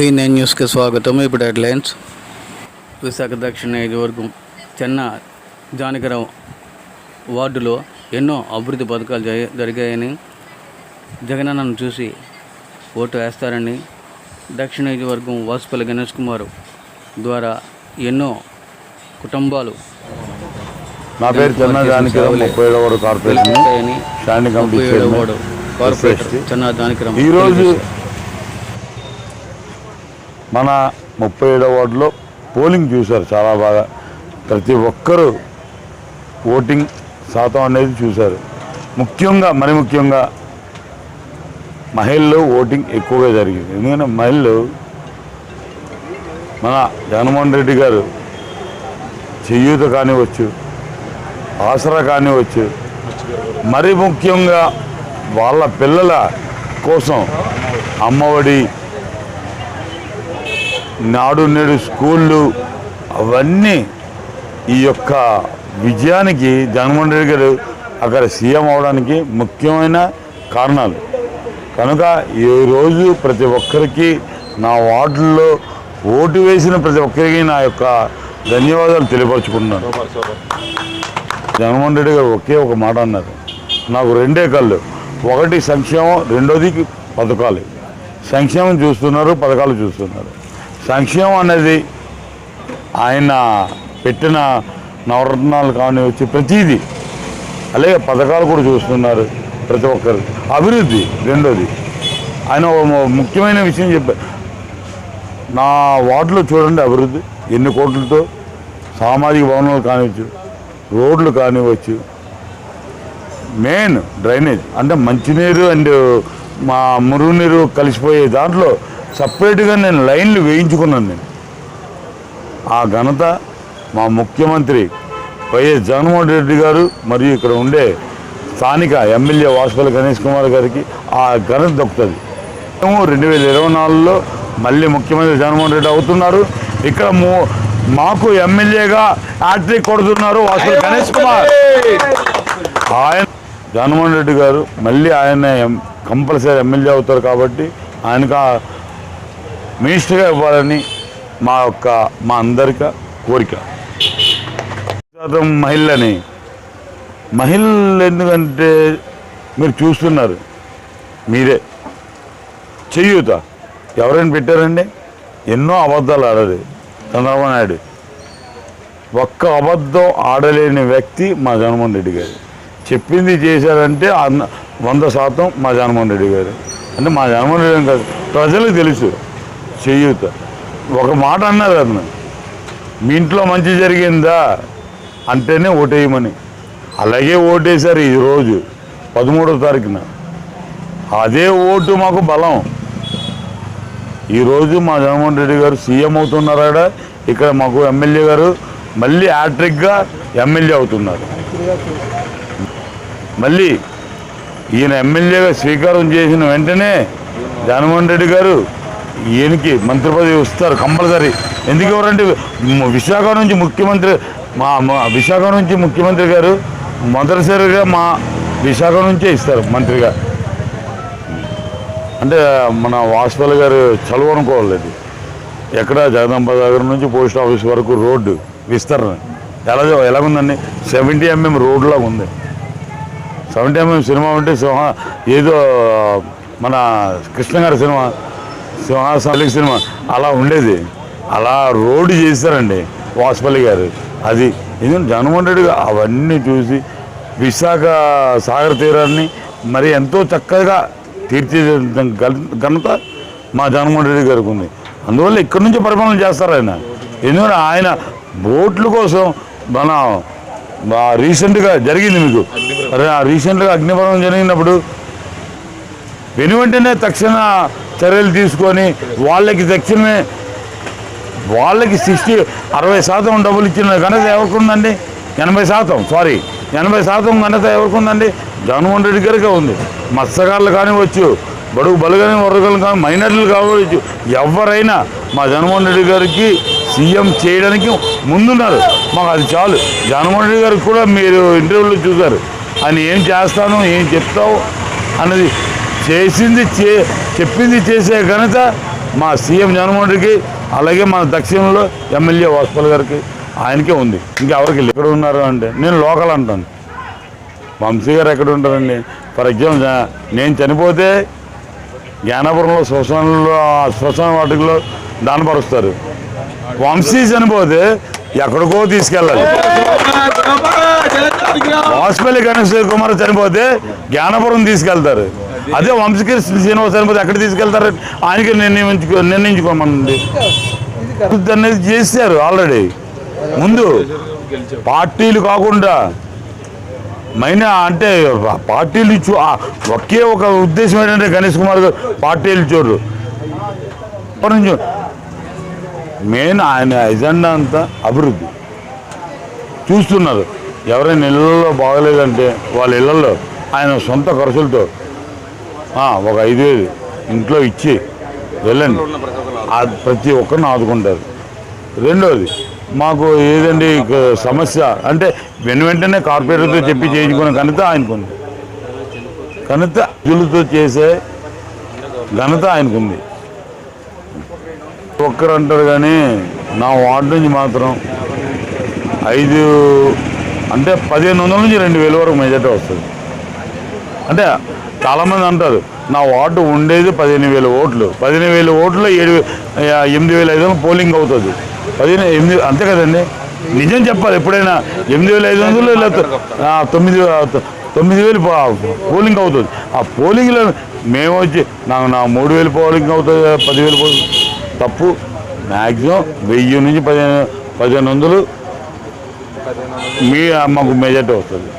V nine న్యూస్కి స్వాగతం. ఇప్పుడు హెడ్లైన్స్. విశాఖ దక్షిణ నియోజకవర్గం చెన్న జానకరావు వార్డులో ఎన్నో అభివృద్ధి పథకాలు జరి- జరిగాయని జగనన్నను చూసి ఓటు వేస్తారని దక్షిణ నియోజకవర్గం వాసుపల్లి గణేష్ కుమార్ ద్వారా ఎన్నో కుటుంబాలు నా పేరు చెన్న జానకి ముప్పై ఏడవ కార్పొరేషన్ కార్పొరేటర్ చెన్న ఈరోజు మన ముప్పై ఏడో వార్డులో పోలింగ్ చూశారు చాలా బాగా. ప్రతి ఒక్కరూ ఓటింగ్ శాతం అనేది చూశారు. ముఖ్యంగా మరి ముఖ్యంగా మహిళల్లో ఓటింగ్ ఎక్కువగా జరిగింది. ఎందుకంటే మహిళలు మన జగన్మోహన్ రెడ్డి గారు చేయూత కానివచ్చు ఆసరా కానివచ్చు మరి ముఖ్యంగా వాళ్ళ పిల్లల కోసం అమ్మఒడి నాడు నేడు స్కూళ్ళు అవన్నీ ఈ యొక్క విజయానికి జగన్మోహన్ రెడ్డి గారు అక్కడ సీఎం అవడానికి ముఖ్యమైన కారణాలు. కనుక ఈరోజు ప్రతి ఒక్కరికి నా వార్డుల్లో ఓటు వేసిన ప్రతి ఒక్కరికి నా యొక్క ధన్యవాదాలు తెలియపరుచుకుంటున్నాను. జగన్మోహన్ రెడ్డి గారు ఒకే ఒక మాట అన్నారు. నాకు రెండే కళ్ళు. ఒకటి సంక్షేమం రెండోది పథకాలు. సంక్షేమం చూస్తున్నారు పథకాలు చూస్తున్నారు. సంక్షేమం అనేది ఆయన పెట్టిన నవరత్నాలు కానీ వచ్చి ప్రతిదీ అలాగే పథకాలు కూడా చూస్తున్నారు ప్రతి ఒక్కరు. అభివృద్ధి రెండోది. ఆయన ముఖ్యమైన విషయం చెప్పారు నా వార్డులో చూడండి అభివృద్ధి. ఎన్ని కోట్లతో సామాజిక భవనాలు కానివచ్చు రోడ్లు కానివచ్చు మెయిన్ డ్రైనేజ్ అంటే మంచినీరు అండ్ మా మురుగునీరు కలిసిపోయే దాంట్లో సపరేట్గా నేను లైన్లు వేయించుకున్నాను నేను. ఆ ఘనత మా ముఖ్యమంత్రి వైఎస్ జగన్మోహన్ రెడ్డి గారు మరియు ఇక్కడ ఉండే స్థానిక ఎమ్మెల్యే వాసుపల్లి గణేష్ కుమార్ గారికి ఆ ఘనత దక్కుతుంది. మేము రెండు వేల ఇరవై నాలుగులో మళ్ళీ ముఖ్యమంత్రి జగన్మోహన్ రెడ్డి అవుతున్నారు. ఇక్కడ మూ- మాకు ఎమ్మెల్యేగా హ్యాట్రిక్ కొడుతున్నారు వాసుపల్లి గణేష్ కుమార్. ఆయన జగన్మోహన్ రెడ్డి గారు మళ్ళీ ఆయన ఎం- కంపల్సరీ ఎమ్మెల్యే అవుతారు కాబట్టి ఆయనకు మినిస్టర్గా ఇవ్వాలని మా యొక్క మా అందరిక కోరిక. శాతం మహిళని మహిళలు ఎందుకంటే మీరు చూస్తున్నారు మీరే. చెయ్యూత ఎవరైనా పెట్టారండి? ఎన్నో అబద్ధాలు ఆడారు చంద్రబాబు నాయుడు. ఒక్క అబద్ధం ఆడలేని వ్యక్తి మా జగన్మోహన్ రెడ్డి గారు. చెప్పింది చేశారంటే వంద శాతం మా జగన్మోహన్ రెడ్డి గారు. అంటే మా జగన్మోహన్ రెడ్డి గారు కాదు ప్రజలకు తెలుసు. చేయూత. ఒక మాట అన్నారు అతను. మీ ఇంట్లో మంచి జరిగిందా? అంటేనే ఓటేయమని. అలాగే ఓటేశారు ఈరోజు పదమూడవ తారీఖున. అదే ఓటు మాకు బలం. ఈరోజు మా జగన్మోహన్ రెడ్డి గారు సీఎం అవుతున్నారు అవుతున్నారాడ ఇక్కడ మాకు ఎమ్మెల్యే గారు మళ్ళీ హ్యాట్రిక్గా ఎమ్మెల్యే అవుతున్నారు. మళ్ళీ ఈయన ఎమ్మెల్యేగా స్వీకారం చేసిన వెంటనే జగన్మోహన్ రెడ్డి గారు ఈయనకి మంత్రి పదవి ఇస్తారు కంపల్సరీ ఎందుకు ఎవరంటే విశాఖ నుంచి ముఖ్యమంత్రి మా మా విశాఖ నుంచి ముఖ్యమంత్రి గారు మొదటిసారిగా మా విశాఖ నుంచే ఇస్తారు మంత్రిగా. అంటే మన వాసుపల్లి గారు చలువ అది ఎక్కడ? జగదంబ దగ్గర నుంచి పోస్ట్ ఆఫీస్ వరకు రోడ్డు విస్తరణ. ఎలా ఎలాగుందండి సెవెంటీ ఎంఎం రోడ్లాగా ఉంది. సెవెంటీ ఎంఎం సినిమా అంటే సింహ ఏదో మన కృష్ణ గారి సినిమా సింహాసనం సినిమా. అలా ఉండేది. అలా రోడ్డు చేశారండి వాసుపల్లి గారు. అది ఎందుకంటే జగన్మోహన్ రెడ్డి అవన్నీ చూసి విశాఖ సాగర్ తీరాన్ని మరి ఎంతో చక్కగా ఘన- ఘనత మా జగన్మోహన్ రెడ్డి గారికి ఉంది. అందువల్ల ఇక్కడి నుంచి పరిపాలన చేస్తారు ఆయన. ఎందుకంటే ఆయన బోట్ల కోసం మన రీసెంట్గా జరిగింది మీకు. రీసెంట్గా అగ్నిపర్వం జరిగినప్పుడు వెను వెంటనే తక్షణ చర్యలు తీసుకొని వాళ్ళకి తక్షణమే వాళ్ళకి సిక్స్టీ అరవై శాతం డబ్బులు ఇచ్చిన ఘనత ఎవరికి ఉందండి ఎనభై శాతం సారీ ఎనభై శాతం ఘనత ఎవరికి ఉందండి జగన్మోహన్ రెడ్డి గారికే ఉంది. మత్స్యకారులు కానివచ్చు బడుగు బలుగని వర్గాలు కానీ మైనర్లు కావచ్చు ఎవరైనా మా జగన్మోహన్ రెడ్డి గారికి సీఎం చేయడానికి ముందున్నారు. మాకు అది చాలు. జగన్మోహన్ రెడ్డి గారికి కూడా మీరు ఇంటర్వ్యూలో చూశారు. ఆయన ఏం చేస్తాను ఏం చెప్తావు అన్నది చేసింది చే చెప్పింది చేసే ఘనత మా సీఎం జగన్మోహన్ రెడ్డికి అలాగే మన దక్షిణంలో ఎమ్మెల్యే వాసుపల్ గారికి ఆయనకే ఉంది ఇంకెవరికి ఎవరికి ఎక్కడ ఉన్నారు అంటే నేను లోకల్ అంటాను వంశీ గారు ఎక్కడ ఉంటారండి ఫర్ ఎగ్జాంపుల్ నేను చనిపోతే జ్ఞానపురంలో శ్మశానంలో ఆ శ్మశాన వాటిలో దానపరుస్తారు వంశీ చనిపోతే ఎక్కడికో తీసుకెళ్ళాలి వాసుపల్లి గణేష్ కుమార్ చనిపోతే జ్ఞానపురం తీసుకెళ్తారు అదే. వంశకృష్ణ శ్రీనివాస్ చనిపోతే ఎక్కడ తీసుకెళ్తారు. ఆయనకి నిర్ణయించుకో నిర్ణయించుకోమనండి. అనేది చేశారు ఆల్రెడీ. ముందు పార్టీలు కాకుండా మైనా అంటే పార్టీలు ఒకే ఒక ఉద్దేశం ఏంటంటే గణేష్ కుమార్ గారు పార్టీలు చూడరు. మెయిన్ ఆయన ఎజెండా అంతా అభివృద్ధి. చూస్తున్నారు. ఎవరైనా ఇళ్ళల్లో బాగలేదంటే వాళ్ళ ఇళ్ళల్లో ఆయన సొంత ఖర్చులతో ఒక ఐదు వేలు ఇంట్లో ఇచ్చి. వెళ్ళండి. ప్రతి ఒక్కరిని ఆదుకుంటారు. రెండోది మాకు ఏదండి సమస్య? అంటే వెను వెంటనే కార్పొరేటర్తో చెప్పి చేయించుకునే ఘనత ఆయనకుంది. ఘనత విధులతో చేసే ఘనత ఆయనకుంది. ఒక్కరు అంటారు కానీ నా వార్డు నుంచి మాత్రం ఐదు అంటే పదిహేను వందల నుంచి రెండు వేల వరకు మెజార్టీ వస్తుంది. అంటే చాలామంది అంటారు నా వార్డు ఉండేది పదిహేను వేల ఓట్లు. పదిహేను వేల ఓట్లు ఏడు ఎనిమిది వేల ఐదు వందలు పోలింగ్ అవుతుంది. పదిహేను ఎనిమిది అంతే కదండి. నిజం చెప్పాలి ఎప్పుడైనా. ఎనిమిది వేల ఐదు వందలు లేకపోతే తొమ్మిది తొమ్మిది వేలు పోలింగ్ అవుతుంది. ఆ పోలింగ్లో మేము వచ్చి నాకు నా మూడు వేలు పోలింగ్ అవుతుంది పదివేలు పోలింగ్ తప్పు. మ్యాక్సిమం వెయ్యి నుంచి పదిహేను పదిహేను వందలు మీ మాకు మెజార్టీ వస్తుంది.